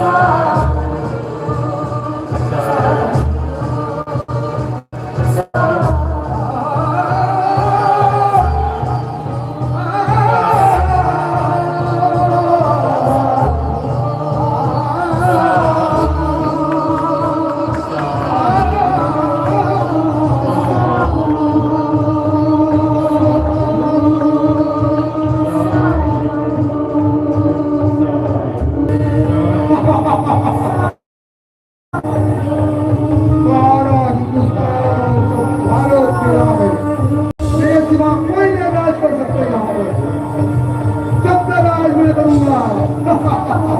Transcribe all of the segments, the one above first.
서 どう?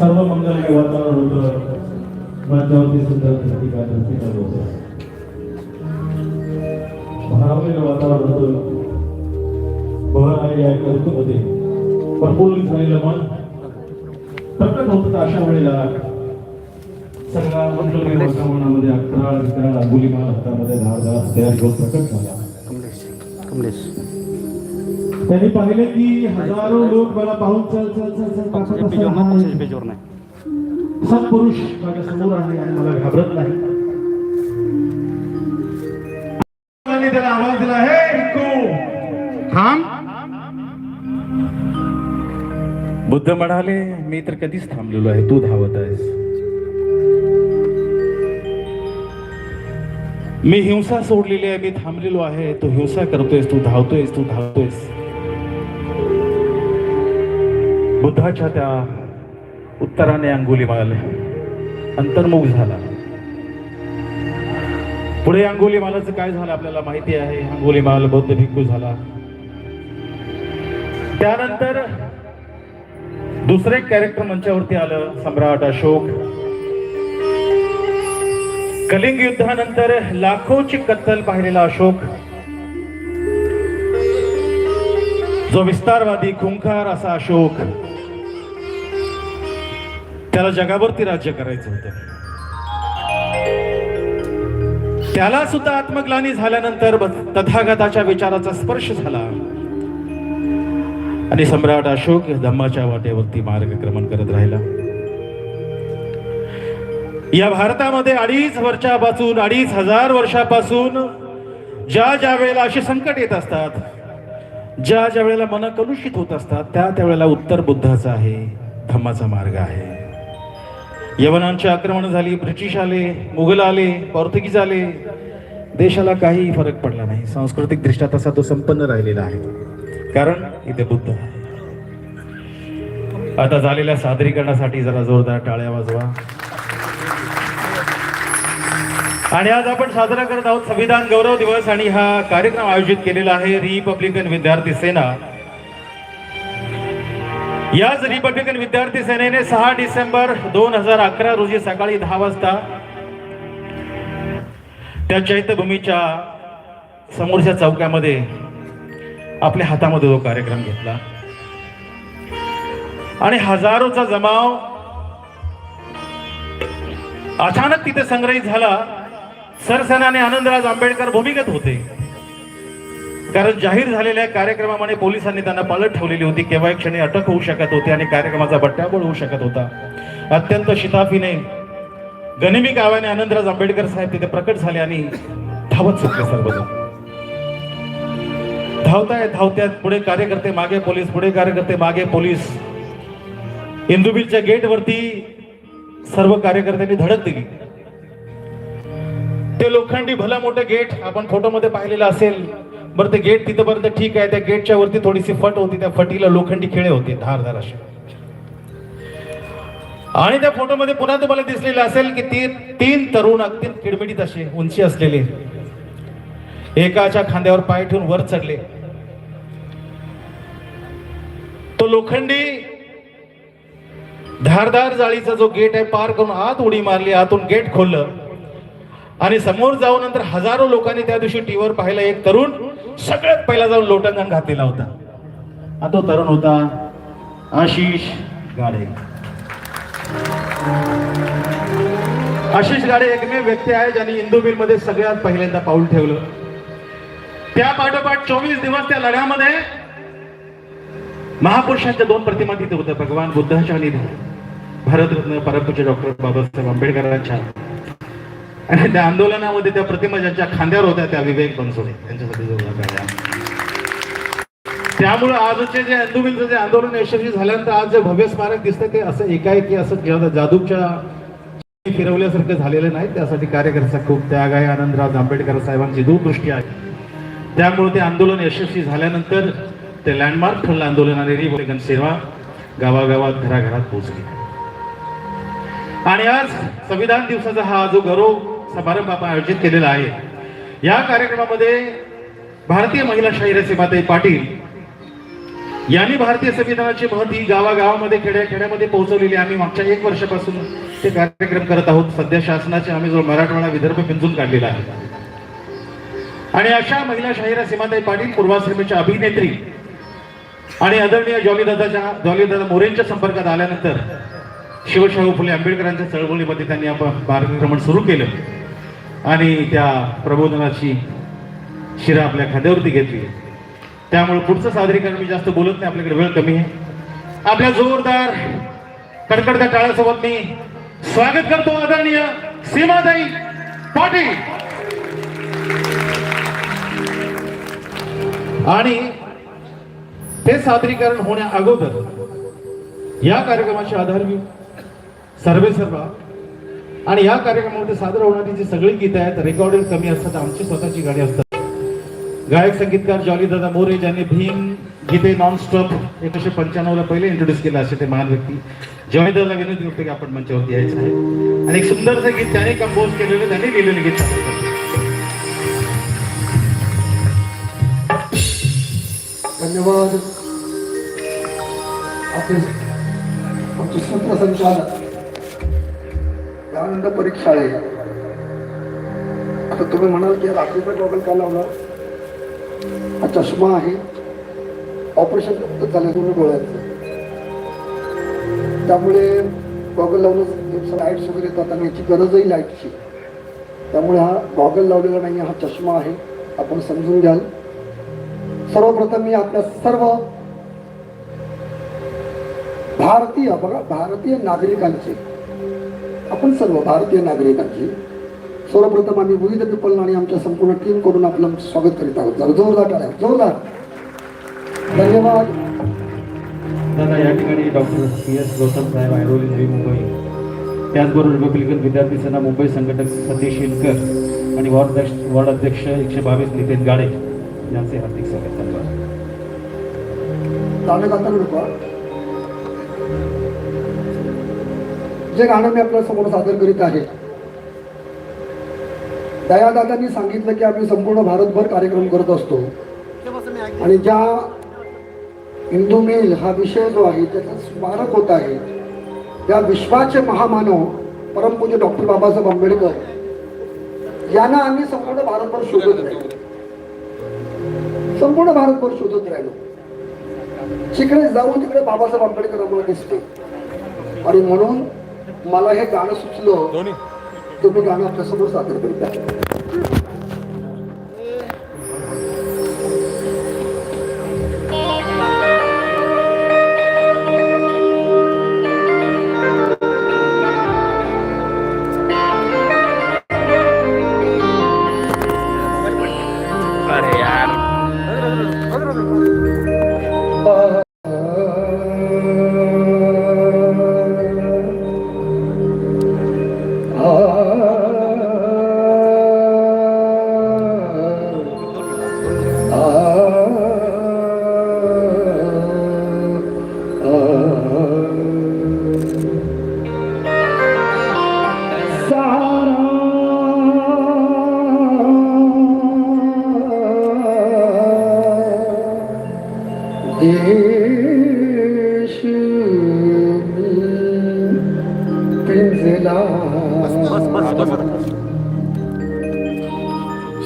सर्व मंगलमय वातावरण होतं. माझ्यावरती सुद्धा प्रतिका प्रतिका होतं. भारावलेलं वातावरण होतं. बहर आलेली आहे कौतुक प्रफुल्लित झालेलं मन प्रकट होत अशा वेळेला सगळा मंडळी वातावरणामध्ये अकरा विकराळ अंगुलीमाल हातामध्ये धारदार तयार घेऊन प्रकट झाला. कमलेश कमलेश. त्यांनी पाहिले की हजारो लोक मला पाहून चल चल चल चल पेजवर नाही. सत्पुरुष माझ्यासमोर आहे आणि मला घाबरत नाही. त्याला आवाज दिला हे थांब. बुद्ध म्हणाले मी तर कधीच थांबलेलो आहे तू धावत आहेस. मी हिंसा सोडलेली आहे मी थांबलेलो आहे तू हिंसा करतोयस तू धावतोयस तू धावतोयस. बुद्धाच्या त्या उत्तराने अंगुलीमाल अंतर्मुख झाला. पुढे अंगुलीमालाचं काय झालं आपल्याला माहिती आहे? अंगुलीमाल बौद्ध भिक्खू झाला. त्यानंतर दुसरे कॅरेक्टर मंचावरती आलं सम्राट अशोक. कलिंग युद्धानंतर लाखोची कत्तल पाहिलेला अशोक. जो विस्तारवादी खुंखार असा अशोक त्याला जगावरती राज्य करायचं होतं. त्याला सुद्धा आत्मग्लानी झाल्यानंतर तथागताच्या विचाराचा स्पर्श झाला. आणि सम्राट अशोक धम्माच्या वाटेवरती मार्गक्रमण करत राहिला. या भारतामध्ये अडीच वर्षापासून अडीच हजार वर्षापासून ज्या ज्या वेळेला असे संकट येत असतात ज्या ज्या वेळेला मन कलुषित होत असतात त्या त्यावेळेला उत्तर बुद्धाचा आहे धम्माचा मार्ग आहे. यवनांची आक्रमण झाली ब्रिटिश आले मुघल आले पोर्तुगीज आले देशाला काही फरक पडला नाही. सांस्कृतिक दृष्ट्या तसा तो संपन्न राहिलेला आहे. कारण इथे बुद्ध आता झालेल्या सादरीकरणासाठी जरा जोरदार टाळ्या वाजवा. आणि आज आपण साजरा करत आहोत संविधान गौरव दिवस आणि हा कार्यक्रम आयोजित केलेला आहे रिपब्लिकन विद्यार्थी सेना. याच रिपब्लिकन विद्यार्थी सेनेने सहा डिसेंबर दोन हजार अकरा रोजी सकाळी दहा वाजता त्या चैत्यभूमीच्या समोरच्या चौक्यामध्ये आपल्या हातामध्ये तो कार्यक्रम घेतला. आणि हजारोचा जमाव अचानक तिथे संग्रहित झाला. सरसेनाने आनंदराज आंबेडकर भूमिगत होते. कारण जाहीर झालेल्या कार्यक्रमामध्ये पोलिसांनी त्यांना पालट ठेवलेली होती. केव्हा क्षणी अटक होऊ शकत होती आणि कार्यक्रमाचा बट्ट्याबोळ होऊ शकत होता. अत्यंत शिताफीने गनिमी गावाने आनंदराज आंबेडकर साहेब तिथे प्रकट झाले आणि धावत सुटले सर्वजण. धावताय धावत्यात पुढे कार्यकर्ते मागे पोलीस पुढे कार्यकर्ते मागे पोलीस. इंदुबिलच्या गेटवरती सर्व कार्यकर्त्यांनी धडक दिली. ते लोखंडी भला मोठं गेट आपण फोटोमध्ये पाहिलेलं असेल. बरं ते गेट तिथपर्यंत ठीक आहे. त्या गेटच्या वरती थोडीशी फट होती. त्या फटीला लोखंडी खेळे होते. धारधार असे. आणि त्या फोटोमध्ये पुन्हा तुम्हाला दिसलेलं असेल की ती तीन तरुण अगदी किडमिडीत असे उंची असलेले. एकाच्या खांद्यावर पाय ठेवून वर चढले. तो लोखंडी धारदार जाळीचा जो गेट आहे पार करून आत उडी मारली. आतून गेट खोललं. आणि समोर जाऊन नंतर हजारो लोकांनी त्या दिवशी टीव्हीवर पाहिलं एक तरुण सगळ्यात पहिला जाऊन लोटंगण घातलेला होता. हा तो तरुण होता आशिष गाडे. आशिष गाडे एकमेव व्यक्ती आहे ज्यांनी इंदुबिलमध्ये सगळ्यात पहिल्यांदा पाऊल ठेवलं. त्या पाठोपाठ चोवीस दिवस त्या लढ्यामध्ये महापुरुषांच्या दोन प्रतिमा तिथे होत्या. भगवान बुद्धाच्या आणि भारतरत्न परमपूज्य डॉक्टर बाबासाहेब आंबेडकरांच्या. आणि त्या आंदोलनामध्ये त्या प्रतिमा ज्यांच्या खांद्यावर होत्या त्या विवेक बनसोडे त्यांच्यासाठी त्यामुळे आजचे जे अंदुबिलचं जे आंदोलन यशस्वी झाल्यानंतर आज जे भव्य स्मारक दिसतं ते असं एकाएकी असं किंवा जादूच्या फिरवल्यासारखं झालेलं नाही. त्यासाठी कार्यकर्त्याचा खूप त्याग आहे. आनंदराव आंबेडकर साहेबांची दूरदृष्टी आहे. त्यामुळे ते आंदोलन यशस्वी झाल्यानंतर ते लँडमार्क ठरलं आंदोलन आणि रिपब्लिकन सेवा गावागावात घराघरात पोहोचली. आणि आज संविधान दिवसाचा हा जो गौरव समारंभ आपण आयोजित केलेला आहे. या कार्यक्रमामध्ये भारतीय महिला शाहीर सीमाताई पाटील यांनी भारतीय संविधानाची महती गावागावामध्ये खेड्या खेड्यामध्ये पोहोचवलेली आम्ही मागच्या एक वर्षापासून ते कार्यक्रम करत आहोत. सध्या शासनाचे आम्ही जो मराठवाडा विदर्भ पिंजून काढलेला आहे. आणि अशा महिला शाहिरा सीमाताई पाटील पूर्वाश्रमीच्या अभिनेत्री आणि आदरणीय जॉलीदादाच्या जॉलीदादा मोरेंच्या संपर्कात आल्यानंतर शिवशाहू फुले आंबेडकरांच्या चळवळीमध्ये त्यांनी आपण मार्गक्रमण सुरू केलं. आणि त्या प्रबोधनाची शिरा आपल्या खांद्यावरती घेतली. त्यामुळे पुढचं सादरीकरण मी जास्त बोलत नाही आपल्याकडे वेळ कमी आहे. आपल्या जोरदार कडकडत्या टाळ्यासोबत मी स्वागत करतो आदरणीय सीमाताई पाटील. आणि ते सादरीकरण होण्या अगोदर या कार्यक्रमाचे आधारभूत सर्वे सर्वा आणि या कार्यक्रमामध्ये सादर होणारी जी सगळी गीतं आहेत रेकॉर्डिंग कमी असतात आमची स्वतःची गाणी असतात. गायक संगीतकार जॉलीदादा मोरे ज्यांनी भीम गीते नॉन स्टॉप एकोणीशे पंच्याण्णवला पहिले इंट्रोड्यूस केलं असे ते महान व्यक्ती. जॉलीदादाला विनंती करतो की आपण मंचावरती यायचं आहे. आणि एक सुंदरसं गीत त्याने कंपोज केलेलं त्यांनी लिहिलेलं गीत धन्यवाद. आपले आमचे सूत्रसंचालक त्यानंतर परीक्षा आहे आता तुम्ही म्हणाल की रात्रीचा गॉगल का लावला हा चष्मा आहे. ऑपरेशन झालं तुम्ही डोळ्याचं. त्यामुळे गॉगल लावलं लाईट्स वगैरे येतात आणि याची गरजही लाईटची त्यामुळे हा गॉगल लावलेला नाही हा चष्मा आहे. आपण समजून घ्याल. सर्वप्रथम मी आपल्या सर्व भारतीय बघा भारतीय नागरिकांचे आपण सर्व भारतीय नागरिकांचे सर्वप्रथम आम्ही विविध पीपल आणि आमच्या संपूर्ण टीमकडून आपलं स्वागत करीत आहोत. जरा जोरदार टाळ्या. जोरदार. धन्यवाद. दादा या ठिकाणी डॉक्टर पी एस गौतम साहेब ऐरोली नवी मुंबई. त्याचबरोबर रिपब्लिकन विद्यार्थी सेना मुंबई संघटक सतीश शिलकर आणि वॉर्ड अध्यक्ष वॉर्ड अध्यक्ष एकशे बावीस नितीन गाडे यांचे हार्दिक स्वागत धन्यवाद. गाणं गाताना जे गाणं मी आपल्यासमोर सादर करीत आहे. दयादादांनी सांगितलं की आम्ही संपूर्ण भारतभर कार्यक्रम करत असतो. आणि ज्या हिंदू मेल हा विषय जो आहे त्याचं स्मारक होत आहे त्या विश्वाचे महामानव परमपूज्य डॉक्टर बाबासाहेब आंबेडकर यांना आम्ही संपूर्ण भारतभर शोधत राहिलो. संपूर्ण भारतभर शोधत राहिलो. तिकडे जाऊन तिकडे बाबासाहेब आंबेडकर आम्हाला दिसते आणि म्हणून मला हे गाणं सुचलं. तुम्ही गाणं आपल्यासमोर सादर करीत आहे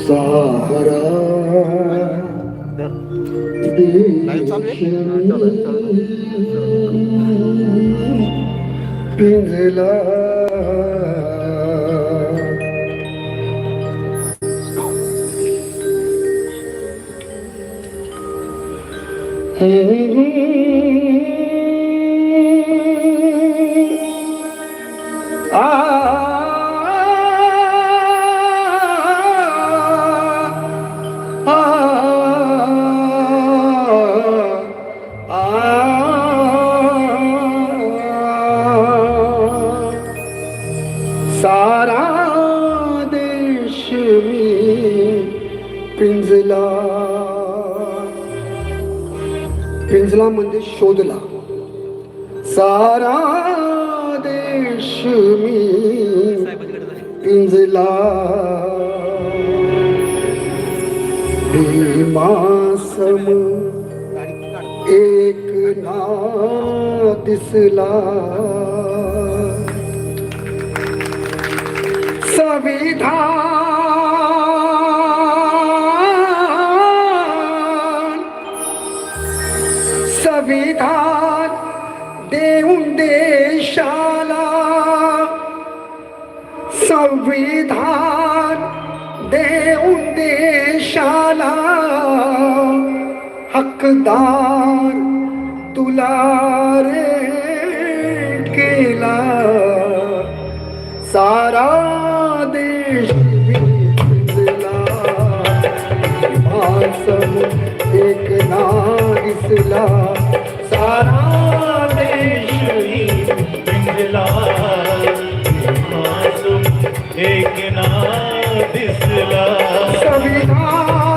सहारा। पिंजला सारा देश मी पिंजला. पिंजला म्हणजे शोधला. सारा देश मी पिंजला. भीमासम एक ना दिसला. संविधान। संविधान देऊन देशाला। संविधान देऊन देशाला। हकदार तुला रे केला। सारा मौसम देखना इसला सारा देश ही पिघला मौसम देखना दिसला संविधान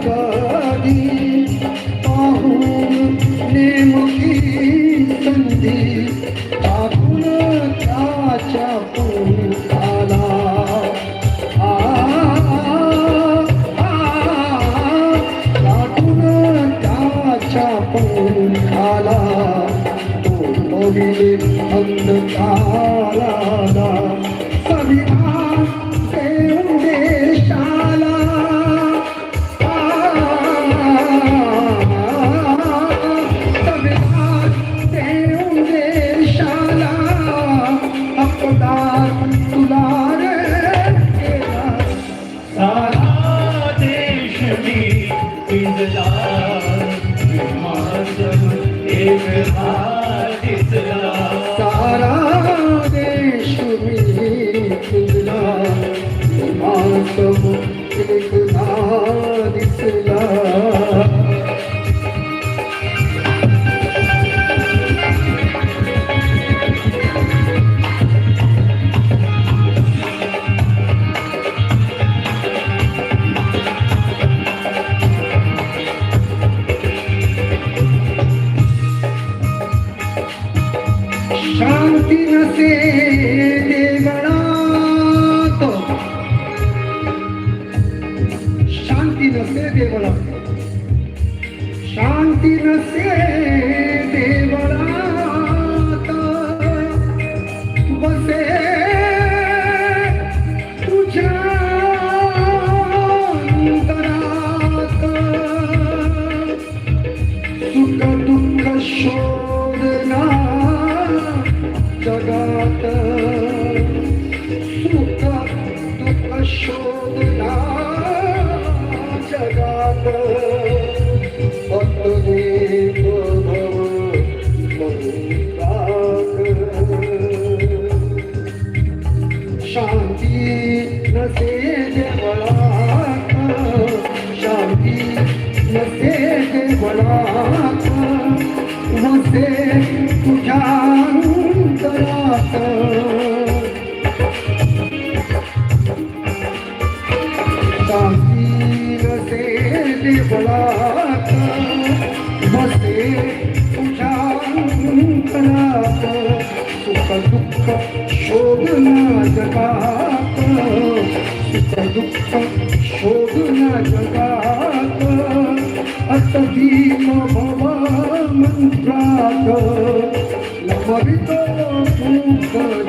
आजादी पाहून नेमकी संधी टाकून त्याच्या पोटाला टाकून त्याच्या पोटाला तो अंधकाला दुःख शोधना जगात सुख दुःख शोधना जगात. अत भीम भवा मंत्रात नमरित Thank you.